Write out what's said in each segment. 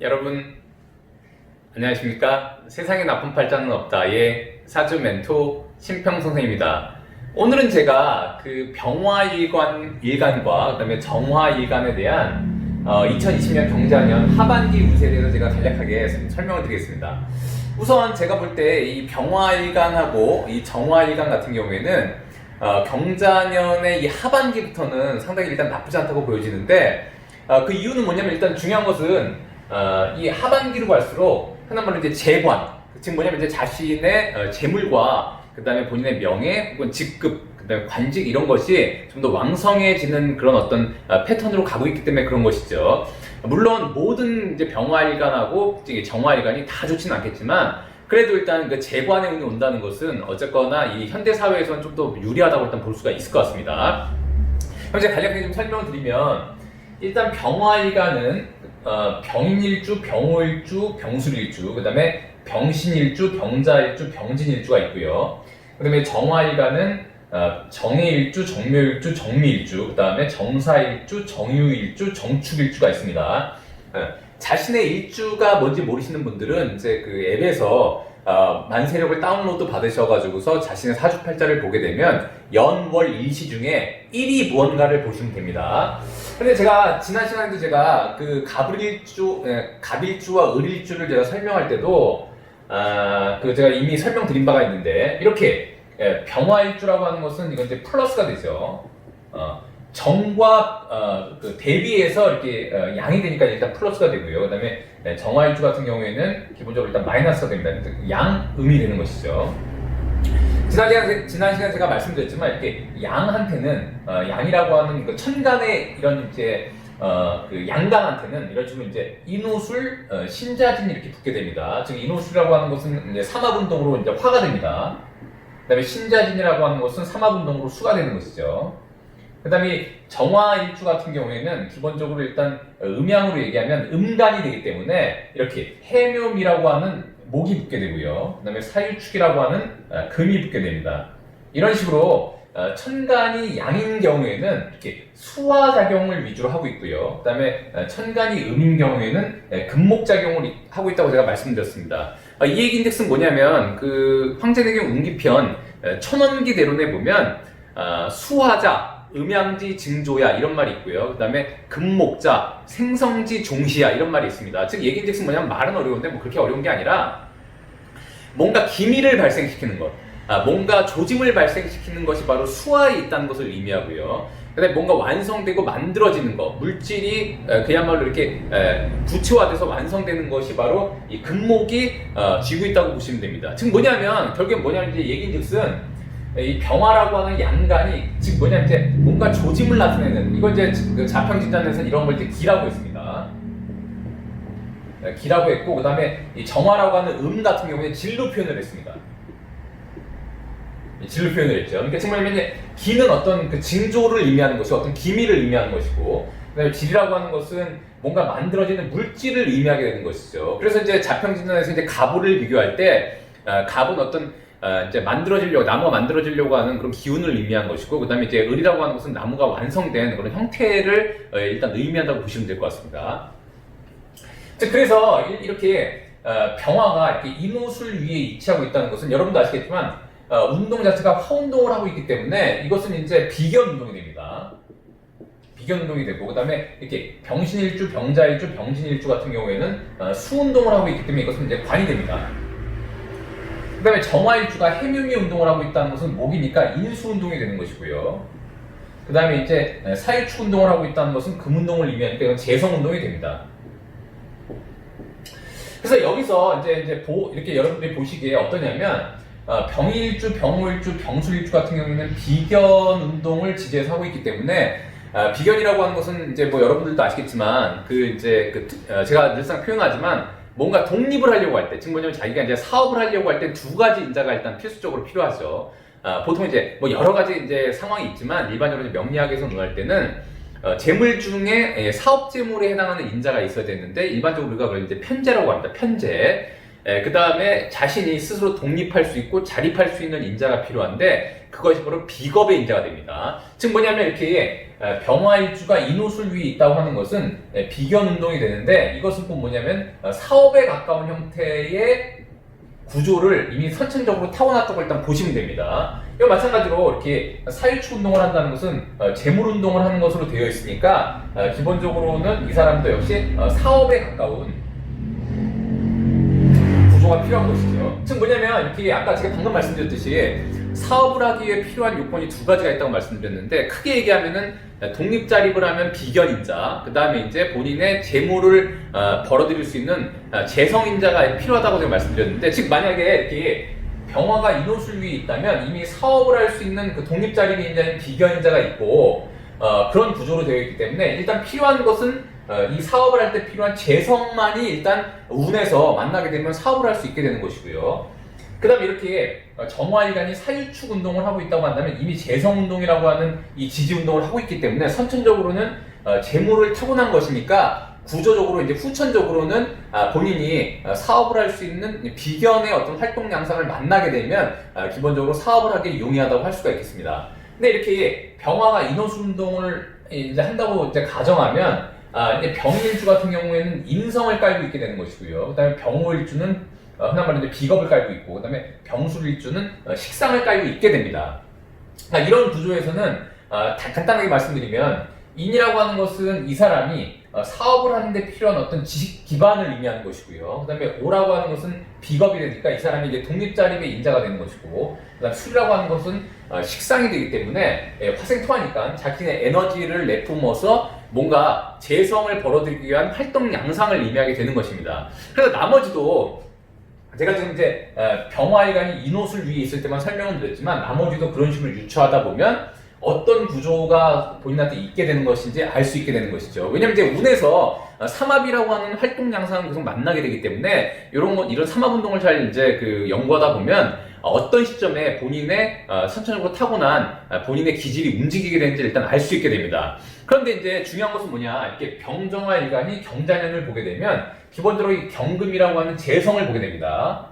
여러분 안녕하십니까? 세상에 나쁜 팔자는 없다의 사주 멘토 신평 선생입니다. 오늘은 제가 그 병화일관 일간과 그다음에 정화일간에 대한 어, 2020년 경자년 하반기 운세에 대해서 제가 간략하게 설명을 드리겠습니다. 우선 제가 볼 때 이 병화일간하고 이 정화일간 같은 경우에는 어, 경자년의 이 하반기부터는 상당히 일단 나쁘지 않다고 보여지는데 어, 그 이유는 뭐냐면 일단 중요한 것은 어, 이 하반기로 갈수록 흔한 말로 이제 재관 지금 뭐냐면 이제 자신의 어, 재물과 그 다음에 본인의 명예 혹은 직급 그 다음에 관직 이런 것이 좀 더 왕성해지는 그런 어떤 어, 패턴으로 가고 있기 때문에 그런 것이죠. 물론 모든 이제 병화일간하고 정화일간이 다 좋지는 않겠지만 그래도 일단 그 재관의 운이 온다는 것은 어쨌거나 이 현대 사회에서는 좀 더 유리하다고 일단 볼 수가 있을 것 같습니다. 제가 간략하게 좀 설명을 드리면 일단 병화일간은 어, 병인일주, 병호일주, 병술일주, 그 다음에 병신일주, 병자일주, 병진일주가 있고요. 그 다음에 정화일간은 어, 정해일주, 정묘일주, 정미일주, 그 다음에 정사일주, 정유일주, 정축일주가 있습니다. 어, 자신의 일주가 뭔지 모르시는 분들은 이제 그 앱에서 어, 만세력을 다운로드 받으셔가지고서 자신의 사주팔자를 보게 되면 연월 일시 중에 1위 무언가를 보시면 됩니다. 근데 제가 지난 시간에도 제가 그 갑일주, 예, 갑일주와 을일주를 제가 설명할 때도 아, 그 제가 이미 설명드린 바가 있는데 이렇게 예, 병화일주라고 하는 것은 이건 이제 플러스가 되죠. 어, 정과 어, 그 대비해서 이렇게 어, 양이 되니까 일단 플러스가 되고요. 그다음에 네, 정화일주 같은 경우에는 기본적으로 일단 마이너스가 됩니다. 양음이 되는 것이죠. 지난 시간 지난 시간 제가 말씀드렸지만 이렇게 양한테는 어, 양이라고 하는 그 천간의 이런 이제 어, 그 양간한테는 이런 식으로 이제 인호술, 어, 신자진 이렇게 붙게 됩니다. 즉 인호술이라고 하는 것은 이제 삼합운동으로 이제 화가 됩니다. 그다음에 신자진이라고 하는 것은 삼합운동으로 수가 되는 것이죠. 그다음에 정화일주 같은 경우에는 기본적으로 일단 음양으로 얘기하면 음간이 되기 때문에 이렇게 해묘미라고 하는 목이 붙게 되고요. 그 다음에 사유축이라고 하는 어, 금이 붙게 됩니다. 이런 식으로 어, 천간이 양인 경우에는 이렇게 수화 작용을 위주로 하고 있고요. 그 다음에 어, 천간이 음인 경우에는 예, 금목 작용을 이- 하고 있다고 제가 말씀드렸습니다. 아, 이 얘기 인덱스는 뭐냐면 그 황제대경 운기편 에, 천원기대론에 보면 아, 수화자, 음양지 증조야 이런 말이 있고요. 그 다음에 금목자, 생성지 종시야 이런 말이 있습니다. 즉 얘기 인덱스는 뭐냐면 말은 어려운데 뭐 그렇게 어려운 게 아니라 뭔가 기미를 발생시키는 것, 아, 뭔가 조짐을 발생시키는 것이 바로 수화에 있다는 것을 의미하고요. 그다음에 뭔가 완성되고 만들어지는 것, 물질이 에, 그야말로 이렇게 에, 구체화돼서 완성되는 것이 바로 이 금목이 어, 쥐고 있다고 보시면 됩니다. 즉 뭐냐면 결국엔 뭐냐면 이제 얘기인즉슨 이 병화라고 하는 양간이 즉 뭐냐면 이제 뭔가 조짐을 나타내는 이건 이제 그 자평 진단에서는 이런 걸 이제 기라고 했습니다. 네, 기라고 했고 그다음에 이 정화라고 하는 음 같은 경우에 진로 표현을 했습니다. 이 진로 표현을 했죠. 그러니까 정말 이제 기는 어떤 그 징조를 의미하는 것이 어떤 기미를 의미하는 것이고 그다음에 질이라고 하는 것은 뭔가 만들어지는 물질을 의미하게 되는 것이죠. 그래서 이제 자평 진단에서 이제 가보를 비교할 때 어, 갑은 어떤 어, 이제 만들어지려고 나무가 만들어지려고 하는 그런 기운을 의미한 것이고 그다음에 이제 을이라고 하는 것은 나무가 완성된 그런 형태를 어, 일단 의미한다고 보시면 될 것 같습니다. 자, 그래서 이- 이렇게 어, 병화가 이렇게 인호술 위에 위치하고 있다는 것은 여러분도 아시겠지만 어, 운동 자체가 화운동을 하고 있기 때문에 이것은 이제 비견 운동이 됩니다. 비견 운동이 되고 그다음에 이렇게 병신일주, 병자일주, 병진일주 같은 경우에는 어, 수운동을 하고 있기 때문에 이것은 이제 관이 됩니다. 그다음에 정화일주가 해묘미 운동을 하고 있다는 것은 목이니까 인수 운동이 되는 것이고요. 그다음에 이제 사유축 운동을 하고 있다는 것은 금 운동을 의미하니까 이건 재성 운동이 됩니다. 그래서 여기서 이제 이제 보 이렇게 여러분들이 보시기에 어떠냐면 어, 병일주, 병호일주, 병술일주 같은 경우에는 비견 운동을 지지해서 하고 있기 때문에 어, 비견이라고 하는 것은 이제 뭐 여러분들도 아시겠지만 그 이제 그 투- 어, 제가 늘상 표현하지만 뭔가 독립을 하려고 할 때, 즉 뭐냐면 자기가 이제 사업을 하려고 할 때 두 가지 인자가 일단 필수적으로 필요하죠. 아, 보통 이제 뭐 여러 가지 이제 상황이 있지만 일반적으로 명리학에서 논할 때는 어, 재물 중에 예, 사업 재물에 해당하는 인자가 있어야 되는데 일반적으로 우리가 그걸 이제 편제라고 합니다. 편 제. 그 다음에 자신이 스스로 독립할 수 있고 자립할 수 있는 인자가 필요한데 그것이 바로 비겁의 인자가 됩니다. 즉 뭐냐면 이렇게 에, 병화일주가 인호술 위에 있다고 하는 것은 에, 비견 운동이 되는데 이것은 꼭 뭐냐면 어, 사업에 가까운 형태의 구조를 이미 선천적으로 타고났다고 일단 보시면 됩니다. 이거 마찬가지로 이렇게 사유축 운동을 한다는 것은 어, 재물 운동을 하는 것으로 되어 있으니까 어, 기본적으로는 이 사람도 역시 어, 사업에 가까운 구조가 필요한 것이죠. 즉 뭐냐면 이렇게 아까 제가 방금 말씀드렸듯이 사업을 하기 위해 필요한 요건이 두 가지가 있다고 말씀드렸는데 크게 얘기하면은 독립자립을 하면 비견인자, 그 다음에 이제 본인의 재물을 어, 벌어들일 수 있는 어, 재성인자가 필요하다고 제가 말씀드렸는데 즉 만약에 이렇게 병화가 인호술 위에 있다면 이미 사업을 할 수 있는 그 독립자립인자인 비견인자가 있고 어, 그런 구조로 되어 있기 때문에 일단 필요한 것은 어, 이 사업을 할 때 필요한 재성만이 일단 운에서 만나게 되면 사업을 할 수 있게 되는 것이고요. 그 다음에 이렇게 어, 정화일간이 사유축 운동을 하고 있다고 한다면 이미 재성 운동이라고 하는 이 지지 운동을 하고 있기 때문에 선천적으로는 어, 재물을 타고난 것이니까 구조적으로 이제 후천적으로는 아, 본인이 어, 사업을 할 수 있는 비견의 어떤 활동 양상을 만나게 되면 아, 기본적으로 사업을 하기 용이하다고 할 수가 있겠습니다. 근데 이렇게 병화가 인호수 운동을 이제 한다고 이제 가정하면 아, 이제 병일주 같은 경우에는 인성을 깔고 있게 되는 것이고요. 그다음에 병호일주는 어, 흔한 말로 비겁을 깔고 있고, 그다음에 병술일주는 어, 식상을 깔고 있게 됩니다. 아, 이런 구조에서는 아, 다- 간단하게 말씀드리면 인이라고 하는 것은 이 사람이 어, 사업을 하는데 필요한 어떤 지식 기반을 의미하는 것이고요. 그다음에 오라고 하는 것은 비겁이 되니까 이 사람이 이제 독립자립의 인자가 되는 것이고, 그다음 술이라고 하는 것은 어, 식상이 되기 때문에 예, 화생토하니까 자신의 에너지를 내뿜어서 뭔가 재성을 벌어들이기 위한 활동 양상을 의미하게 되는 것입니다. 그래서 나머지도 제가 지금 이제 어, 병화일간이 인호술 위에 있을 때만 설명을 드렸지만 나머지도 그런 식으로 유추하다 보면 어떤 구조가 본인한테 있게 되는 것인지 알 수 있게 되는 것이죠. 왜냐면 이제 운에서 어, 삼합이라고 하는 활동 양상을 계속 만나게 되기 때문에 이런 것 이런 삼합 운동을 잘 이제 그 연구하다 보면 어, 어떤 시점에 본인의 어, 선천적으로 타고난 어, 본인의 기질이 움직이게 되는지 일단 알 수 있게 됩니다. 그런데 이제 중요한 것은 뭐냐 이렇게 병정화 일간이 경자년을 보게 되면 기본적으로 이 경금이라고 하는 재성을 보게 됩니다.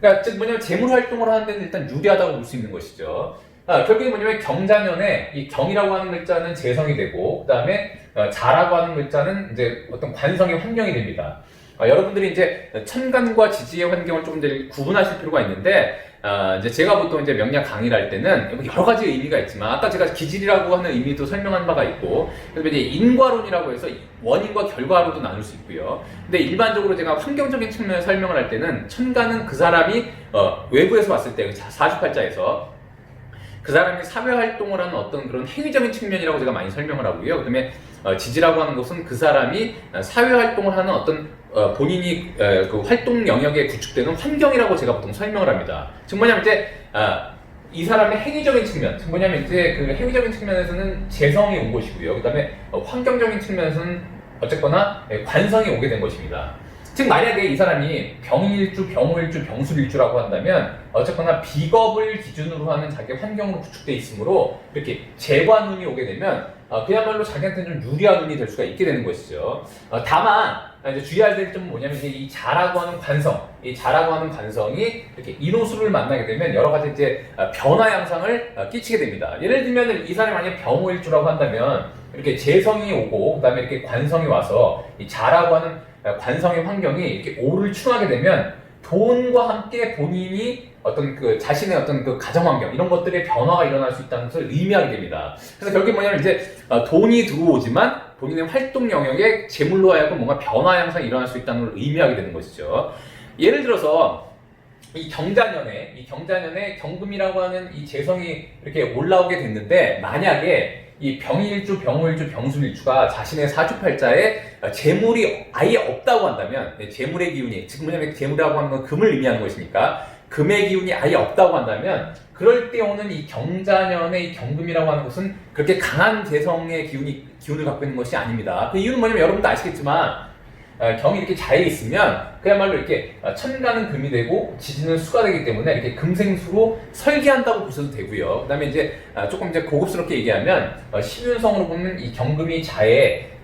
그러니까 즉 뭐냐면 재물 활동을 하는 데는 일단 유리하다고 볼 수 있는 것이죠. 아, 결국에 뭐냐면 경자년에 이 경이라고 하는 글자는 재성이 되고 그다음에 어, 자라고 하는 글자는 이제 어떤 관성의 환경이 됩니다. 아, 여러분들이 이제 천간과 지지의 환경을 조금 이제 구분하실 필요가 있는데 아, 이제 제가 보통 이제 명리학 강의를 할 때는 여러 가지 의미가 있지만 아까 제가 기질이라고 하는 의미도 설명한 바가 있고 그다음에 이제 인과론이라고 해서 원인과 결과로도 나눌 수 있고요. 근데 일반적으로 제가 환경적인 측면을 설명을 할 때는 천간은 그 사람이 어, 외부에서 봤을 때 사주팔자에서 그 사람이 사회 활동을 하는 어떤 그런 행위적인 측면이라고 제가 많이 설명을 하고요. 그다음에 어, 지지라고 하는 것은 그 사람이 어, 사회 활동을 하는 어떤 어, 본인이 에, 그 활동 영역에 구축되는 환경이라고 제가 보통 설명을 합니다. 즉 뭐냐면 이제 아, 이 사람의 행위적인 측면, 즉 뭐냐면 이제 그 행위적인 측면에서는 재성이 온 것이고요. 그다음에 어, 환경적인 측면에서는 어쨌거나 예, 관성이 오게 된 것입니다. 즉 만약에 이 사람이 병일주, 병호일주, 병술일주라고 한다면 어쨌거나 비겁을 기준으로 하는 자기 환경으로 구축돼 있으므로 이렇게 재관운이 오게 되면 어, 그야말로 자기한테는 좀 유리한 운이 될 수가 있게 되는 것이죠. 어, 다만 이제 주의해야 될 점은 뭐냐면 이제 이 자라고 하는 관성, 이 자라고 하는 관성이 이렇게 인호수를 만나게 되면 여러 가지 이제 어, 변화 양상을 어, 끼치게 됩니다. 예를 들면 이 사람이 만약 병호일주라고 한다면 이렇게 재성이 오고 그다음에 이렇게 관성이 와서 이 자라고 하는 어, 관성의 환경이 이렇게 오를 충하게 되면 돈과 함께 본인이 어떤 그 자신의 어떤 그 가정 환경 이런 것들의 변화가 일어날 수 있다는 것을 의미하게 됩니다. 그래서 결국에 뭐냐면 이제 어, 돈이 들어오지만 본인의 활동 영역에 재물로 하여금 뭔가 변화 양상이 일어날 수 있다는 걸 의미하게 되는 것이죠. 예를 들어서 이 경자년에 이 경자년에 경금이라고 하는 이 재성이 이렇게 올라오게 됐는데 만약에 이 병일주, 병호일주, 병술일주가 자신의 사주팔자에 재물이 아예 없다고 한다면 네, 재물의 기운이 즉 뭐냐면 재물이라고 하는 건 금을 의미하는 것이니까 금의 기운이 아예 없다고 한다면 그럴 때 오는 이 경자년의 이 경금이라고 하는 것은 그렇게 강한 재성의 기운이 기운을 갖고 있는 것이 아닙니다. 그 이유는 뭐냐면 여러분도 아시겠지만 어, 경이 이렇게 자해 있으면 그야말로 이렇게 어, 천간은 금이 되고 지지는 수가 되기 때문에 이렇게 금생수로 설계한다고 보셔도 되고요. 그다음에 이제 어, 조금 이제 고급스럽게 얘기하면 어, 십윤성으로 보면 이 경금이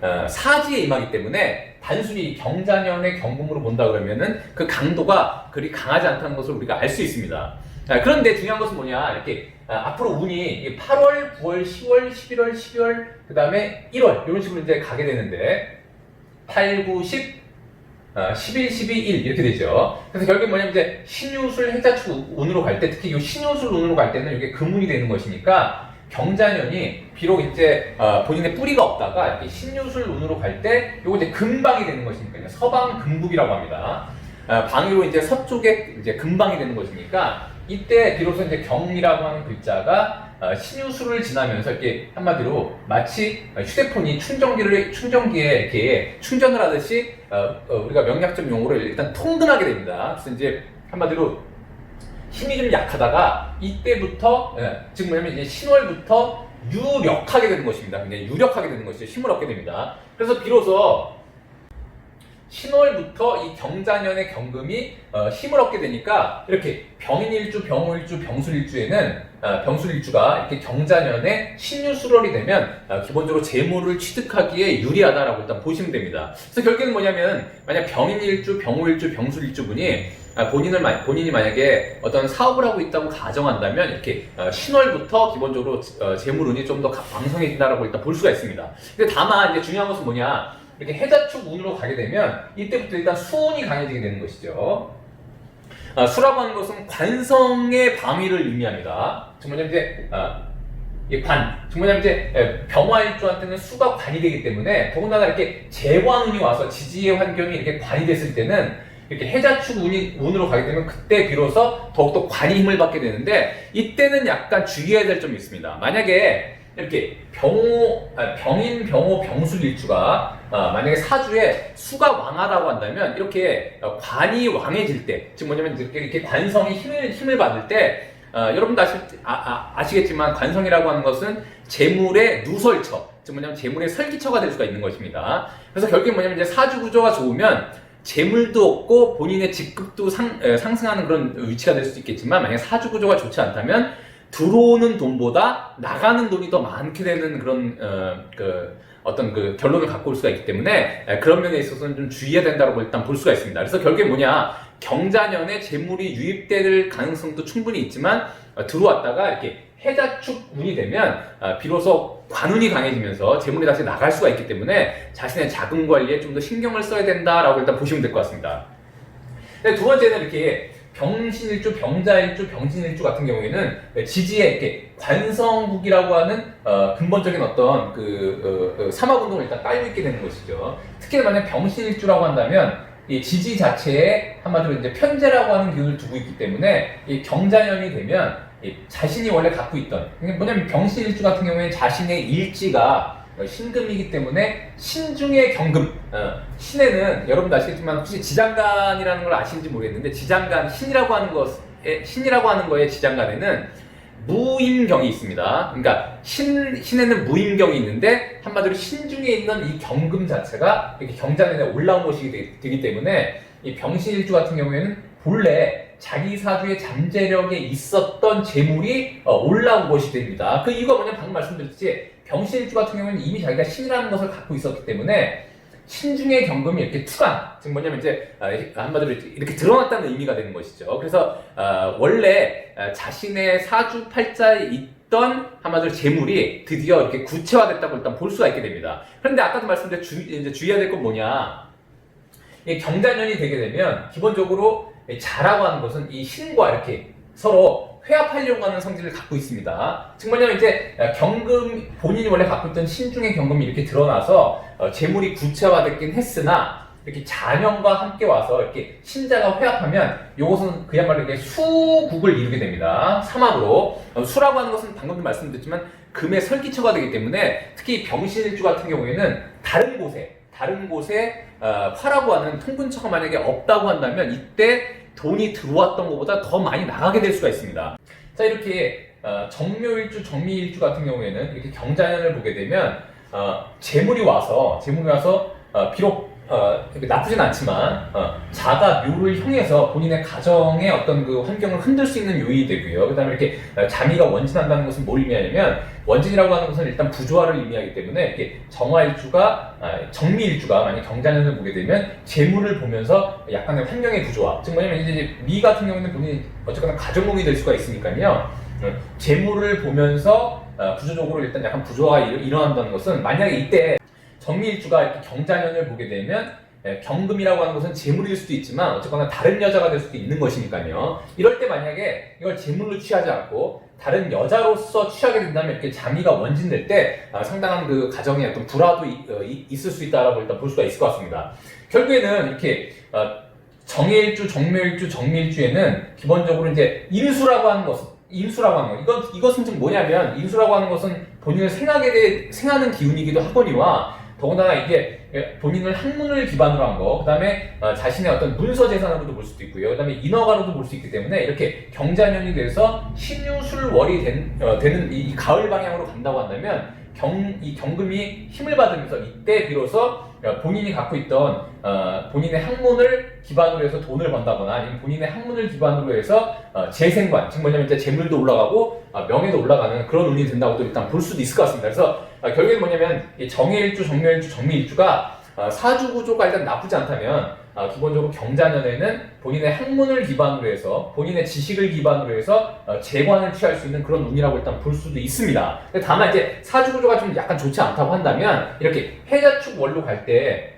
어, 사지에 임하기 때문에 단순히 경자년의 경금으로 본다 그러면은 그 강도가 그리 강하지 않다는 것을 우리가 알 수 있습니다. 아, 그런데 중요한 것은 뭐냐 이렇게 아, 앞으로 운이 8월, 9월, 10월, 11월, 12월 그 다음에 1월 이런 식으로 이제 가게 되는데 8, 9, 10, 아, 11, 12, 1 이렇게 되죠. 그래서 결국 뭐냐면 이제 신유술 해자축 운으로 갈 때 특히 이 신유술 운으로 갈 때는 이게 금운이 되는 것이니까 경자년이 비록 이제 어, 본인의 뿌리가 없다가 이렇게 신유술 운으로 갈 때 요거 이제 금방이 되는 것이니까 서방 금북이라고 합니다. 아, 방위로 이제 서쪽에 이제 금방이 되는 것이니까 이때 비로소 이제 경이라고 하는 글자가 어, 신유술을 지나면서 이렇게 한마디로 마치 어, 휴대폰이 충전기를 충전기에 이렇게 충전을 하듯이 어, 어, 우리가 명약적 용어로 일단 통근하게 됩니다. 그래서 이제 한마디로 힘이 좀 약하다가 이때부터 예, 지금 뭐냐면 이제 신월부터 유력하게 되는 것입니다. 굉장히 유력하게 되는 것이죠. 힘을 얻게 됩니다. 그래서 비로소 신월부터 이 경자년의 경금이 어, 힘을 얻게 되니까 이렇게 병인일주, 병호일주, 병술일주에는 어, 병술일주가 이렇게 경자년에 신유수월이 되면 어, 기본적으로 재물을 취득하기에 유리하다라고 일단 보시면 됩니다. 그래서 결국에는 뭐냐면 만약 병인일주, 병호일주, 병술일주 분이 아, 본인을 마- 본인이 만약에 어떤 사업을 하고 있다고 가정한다면 이렇게 어, 신월부터 기본적으로 어, 재물운이 좀 더 왕성해진다라고 일단 볼 수가 있습니다. 근데 다만 이제 중요한 것은 뭐냐? 이렇게 해자축 운으로 가게 되면 이때부터 일단 수운이 강해지게 되는 것이죠. 아, 수라고 하는 것은 관성의 방위를 의미합니다. 즉 뭐냐면 이제 아, 이 관, 즉 뭐냐면 이제 에, 병화일주한테는 수가 관이 되기 때문에 더군다나 이렇게 재관운이 와서 지지의 환경이 이렇게 관이 됐을 때는 이렇게 해자축 운이 운으로 가게 되면 그때 비로소 더욱더 관이 힘을 받게 되는데 이때는 약간 주의해야 될 점이 있습니다. 만약에 이렇게 병호, 아, 병인, 병호, 병술 일주가 아, 만약에 사주에 수가 왕하다고 한다면 이렇게 어, 관이 왕해질 때, 즉 뭐냐면 이렇게, 관성이 힘을, 힘을 받을 때 어, 여러분도 아시, 아, 아, 시겠지만 관성이라고 하는 것은 재물의 누설처, 즉 뭐냐면 재물의 설기처가 될 수가 있는 것입니다. 그래서 결국에 뭐냐면 이제 사주 구조가 좋으면 재물도 없고 본인의 직급도 상, 에, 상승하는 그런 위치가 될 수도 있겠지만 만약 사주 구조가 좋지 않다면 들어오는 돈보다 나가는 돈이 더 많게 되는 그런 어, 그 어떤 그 결론을 갖고 올 수가 있기 때문에 에, 그런 면에 있어서는 좀 주의해야 된다고 일단 볼 수가 있습니다. 그래서 결국에 뭐냐 경자년에 재물이 유입될 가능성도 충분히 있지만 어, 들어왔다가 이렇게 해자축 운이 되면 어, 비로소 관운이 강해지면서 재물이 다시 나갈 수가 있기 때문에 자신의 자금 관리에 좀 더 신경을 써야 된다라고 일단 보시면 될 것 같습니다. 두 번째는 이렇게 병신일주, 병자일주, 병신일주 같은 경우에는 지지에 이렇게 관성국이라고 하는 어, 근본적인 어떤 그 어, 어, 사막운동을 일단 깔고 있게 되는 것이죠. 특히 만약 병신일주라고 한다면 이 지지 자체에 한마디로 이제 편제라고 하는 기운을 두고 있기 때문에 이 경자년이 되면 이 자신이 원래 갖고 있던 이게 뭐냐면 병신일주 같은 경우에는 자신의 일지가 어, 신금이기 때문에 신중의 경금 어, 신에는 여러분도 아시겠지만 혹시 지장간이라는 걸 아시는지 모르겠는데 지장간 신이라고 하는 것에 신이라고 하는 거에 지장간에는 무임경이 있습니다. 그러니까 신 신에는 무임경이 있는데 한마디로 신중에 있는 이 경금 자체가 이렇게 경자년에 올라온 것이 되- 되기 때문에 이 병신일주 같은 경우에는 본래 자기 사주의 잠재력에 있었던 재물이 어, 올라온 것이 됩니다. 그 이유가 뭐냐면 방금 말씀드렸듯이 병신일주 같은 경우는 이미 자기가 신이라는 것을 갖고 있었기 때문에 신중의 경금이 이렇게 투간, 즉 뭐냐면 이제 아, 한마디로 이렇게 드러났다는 의미가 되는 것이죠. 그래서 아, 원래 아, 자신의 사주 팔자에 있던 한마디로 재물이 드디어 이렇게 구체화됐다고 일단 볼 수가 있게 됩니다. 그런데 아까도 말씀드린 주, 이제 주의해야 될 건 뭐냐? 이 경자년이 되게 되면 기본적으로 이 자라고 하는 것은 이 신과 이렇게 서로 회합하려고 하는 성질을 갖고 있습니다. 즉 뭐냐면 이제 경금 본인이 원래 갖고 있던 신중의 경금이 이렇게 드러나서 어, 재물이 구체화됐긴 했으나 이렇게 자년과 함께 와서 이렇게 신자가 회합하면 이것은 그야말로 이게 수국을 이루게 됩니다. 사막으로 어, 수라고 하는 것은 방금도 말씀드렸지만 금의 설기처가 되기 때문에 특히 병신일주 같은 경우에는 다른 곳에 다른 곳에 어, 화라고 하는 통근처가 만약에 없다고 한다면 이때 돈이 들어왔던 것보다 더 많이 나가게 될 수가 있습니다. 자 이렇게 어, 정묘일주, 정미일주 같은 경우에는 이렇게 경자년을 보게 되면 어, 재물이 와서 재물이 와서 어, 비록 어, 나쁘진 않지만 어, 자가 묘를 형해서 본인의 가정의 어떤 그 환경을 흔들 수 있는 요인이 되고요. 그다음에 이렇게 어, 자미가 원진한다는 것은 뭘 의미하냐면 원진이라고 하는 것은 일단 부조화를 의미하기 때문에 이렇게 정화일주가 아, 정미일주가 만약 경자년을 보게 되면 재물을 보면서 약간의 환경의 부조화. 즉 뭐냐면 이제 미 같은 경우는 본인이 어쨌거나 가정몽이 될 수가 있으니까요. 어, 재물을 보면서 어, 구조적으로 일단 약간 부조화가 일- 일어난다는 것은 만약에 이때 정미일주가 이렇게 경자년을 보게 되면 예, 경금이라고 하는 것은 재물일 수도 있지만 어쨌거나 다른 여자가 될 수도 있는 것이니까요. 이럴 때 만약에 이걸 재물로 취하지 않고 다른 여자로서 취하게 된다면 이렇게 자미가 원진될 때 아, 상당한 그 가정에 어떤 불화도 이- 어, 이- 있을 수 있다라고 일단 볼 수가 있을 것 같습니다. 결국에는 이렇게 어, 정해일주, 정묘일주, 정미일주에는 기본적으로 이제 인수라고 하는 것은 인수라고 하는 것 이건 이것은 좀 뭐냐면 인수라고 하는 것은 본인을 생하게 돼 생하는 기운이기도 하거니와 더군다나 이게 본인을 학문을 기반으로 한 거, 그 다음에 자신의 어떤 문서 재산으로도 볼 수도 있고요, 그 다음에 인허가로도 볼 수 있기 때문에 이렇게 경자년이 돼서 신유술월이 된, 어, 되는 이, 이 가을 방향으로 간다고 한다면 경, 이 경금이 힘을 받으면서 이때 비로소 어, 본인이 갖고 있던 어, 본인의 학문을 기반으로 해서 돈을 번다거나 아니면 본인의 학문을 기반으로 해서 어, 재생관, 즉 뭐냐면 이제 재물도 올라가고 어, 명예도 올라가는 그런 운이 된다고도 일단 볼 수도 있을 것 같습니다. 그래서 어, 결국엔 뭐냐면 이 정해일주, 정묘일주, 정미일주가 어, 사주 구조가 일단 나쁘지 않다면 어, 기본적으로 경자년에는 본인의 학문을 기반으로 해서 본인의 지식을 기반으로 해서 어, 재관을 취할 수 있는 그런 운이라고 일단 볼 수도 있습니다. 다만 이제 사주 구조가 좀 약간 좋지 않다고 한다면 이렇게 해자축 월로 갈때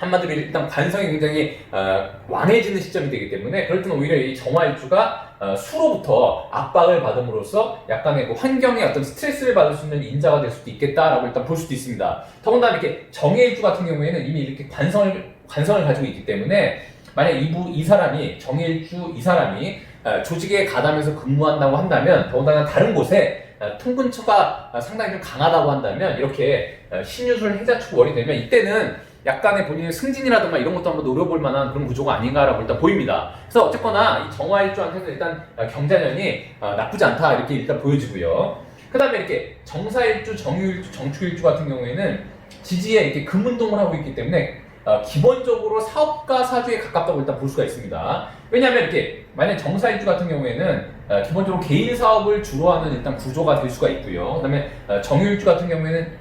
한마디로 일단 관성이 굉장히 어, 완해지는 시점이 되기 때문에 그럴 때는 오히려 이 정화일주가 어, 수로부터 압박을 받음으로써 약간의 그 환경에 어떤 스트레스를 받을 수 있는 인자가 될 수도 있겠다라고 일단 볼 수도 있습니다. 더군다나 이렇게 정해일주 같은 경우에는 이미 이렇게 관성을 관성을 가지고 있기 때문에 만약 이부 이 사람이 정해일주 이 사람이 어, 조직에 가담해서 근무한다고 한다면 더군다나 다른 곳에 어, 통근처가 어, 상당히 좀 강하다고 한다면 이렇게 어, 신유술 해자축 월이 되면 이때는 약간의 본인의 승진이라든가 이런 것도 한번 노려볼 만한 그런 구조가 아닌가라고 일단 보입니다. 그래서 어쨌거나 이 정화일주한테는 일단 어, 경자년이 어, 나쁘지 않다 이렇게 일단 보여지고요. 그 다음에 이렇게 정사일주, 정유일주, 정축일주 같은 경우에는 지지에 이렇게 금운동을 하고 있기 때문에 어, 기본적으로 사업가 사주에 가깝다고 일단 볼 수가 있습니다. 왜냐하면 이렇게 만약 정사일주 같은 경우에는 어, 기본적으로 개인 사업을 주로 하는 일단 구조가 될 수가 있고요. 그다음에 어, 정유일주 같은 경우에는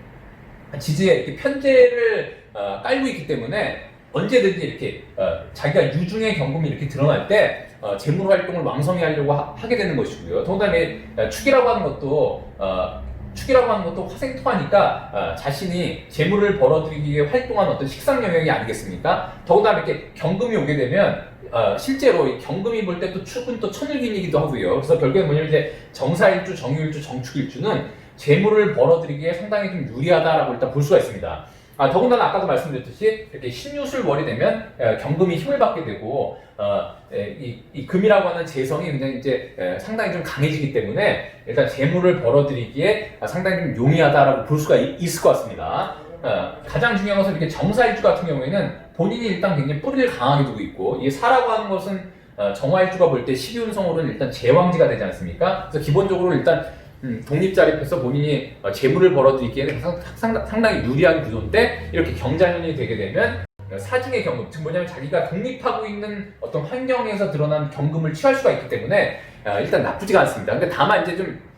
지지에 이렇게 편제를 어, 깔고 있기 때문에 언제든지 이렇게 어, 자기가 유중의 경금이 이렇게 드러날 때 어, 재물 활동을 왕성히 하려고 하, 게 되는 것이고요. 더군다나 어, 축이라고 하는 것도 어, 축이라고 하는 것도 화생토하니까 어, 자신이 재물을 벌어들이기 위해 활동하는 어떤 식상 영역이 아니겠습니까? 더군다나 이렇게 경금이 오게 되면 어, 실제로 이 경금이 볼 때 또 축은 또 천일균이기도 하고요. 그래서 결국에 뭐냐면 이제 정사일주, 정유일주, 정축일주는 재물을 벌어들이기에 상당히 좀 유리하다라고 일단 볼 수가 있습니다. 아, 더군다나 아까도 말씀드렸듯이 이렇게 신유술 월이 되면 에, 경금이 힘을 받게 되고 어, 에, 이, 이 금이라고 하는 재성이 굉장히 이제 에, 상당히 좀 강해지기 때문에 일단 재물을 벌어들이기에 아, 상당히 좀 용이하다라고 볼 수가 이- 있을 것 같습니다. 어, 가장 중요한 것은 이렇게 정사일주 같은 경우에는 본인이 일단 굉장히 뿌리를 강하게 두고 있고 이 사라고 하는 것은 어, 정화일주가 볼때 12운성으로는 일단 제왕지가 되지 않습니까? 그래서 기본적으로 일단 음, 독립자립해서 본인이 어, 재물을 벌어들이기에는 상, 상, 상당히 유리한 구조인데 이렇게 경자년이 되게 되면 어, 사중의 경금, 즉 뭐냐면 자기가 독립하고 있는 어떤 환경에서 드러난 경금을 취할 수가 있기 때문에 어, 일단 나쁘지가 않습니다. 근데 다만 이제 좀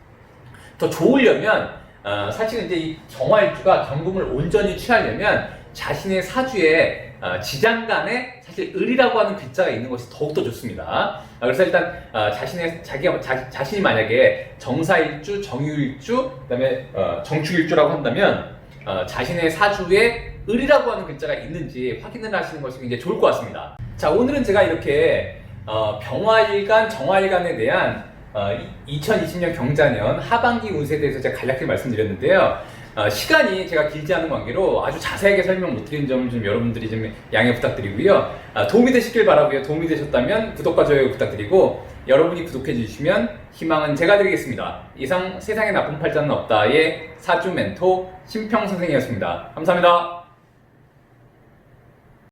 더 좋으려면 어, 사실은 이제 이 정화일주가 경금을 온전히 취하려면 자신의 사주에 어, 지장 간에 사실 을이라고 하는 글자가 있는 것이 더욱더 좋습니다. 아, 그래서 일단 어, 자신의 자기가 자, 자신이 만약에 정사일주, 정유일주, 그다음에 어, 정축일주라고 한다면 어, 자신의 사주에 을이라고 하는 글자가 있는지 확인을 하시는 것이 굉장히 좋을 것 같습니다. 자 오늘은 제가 이렇게 어, 병화일간, 정화일간에 대한 어, 2020년 경자년 하반기 운세에 대해서 제가 간략히 말씀드렸는데요. 어, 시간이 제가 길지 않은 관계로 아주 자세하게 설명 못 드린 점을 좀 여러분들이 좀 양해 부탁드리고요. 아, 도움이 되시길 바라고요. 도움이 되셨다면 구독과 좋아요 부탁드리고 여러분이 구독해 주시면 희망은 제가 드리겠습니다. 이상 세상에 나쁜 팔자는 없다의 사주 멘토 심평 선생이었습니다. 감사합니다.